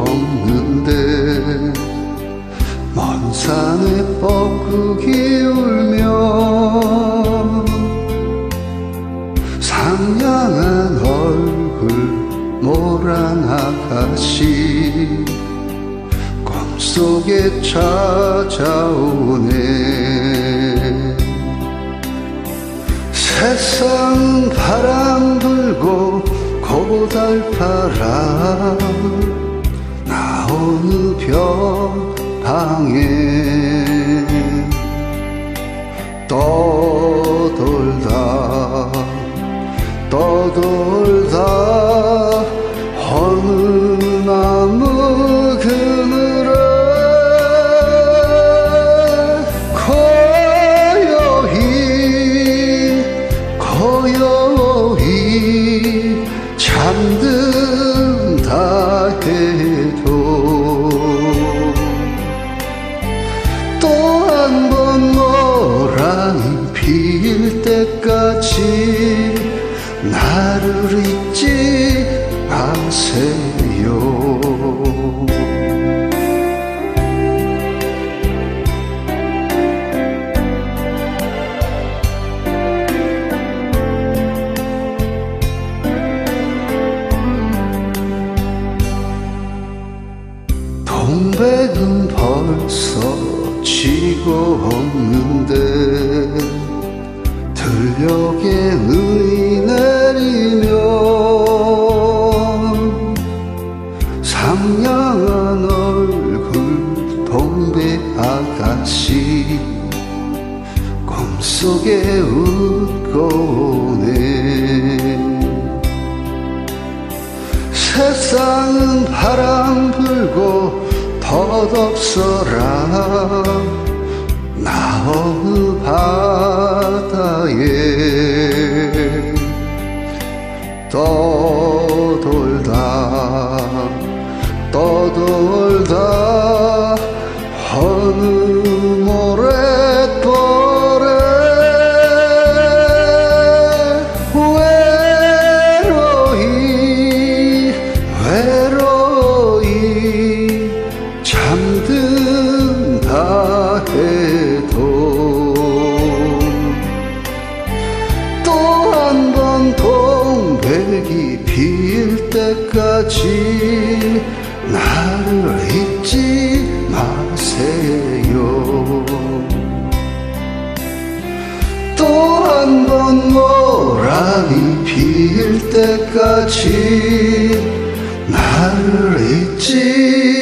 없는데 먼 산에 뻐꾸기 울며 상냥한 얼굴 모란 아가씨 꿈속에 찾아오네. 세상 바람 불고 고달파라. 벽방에 떠돌다 떠돌다 어느 나무 그늘에 고요히 고요히 잠든다 해도 나를 잊지 마세요. 동백은 벌써 지고 없는데 들녘에 아가씨 꿈속에 웃고 오네. 세상은 바람 불고 덧없어라. 나 어느 바다에 백이 필 때까지 나를 잊지 마세요. 또 한번 노랑이 필 때까지 나를 잊지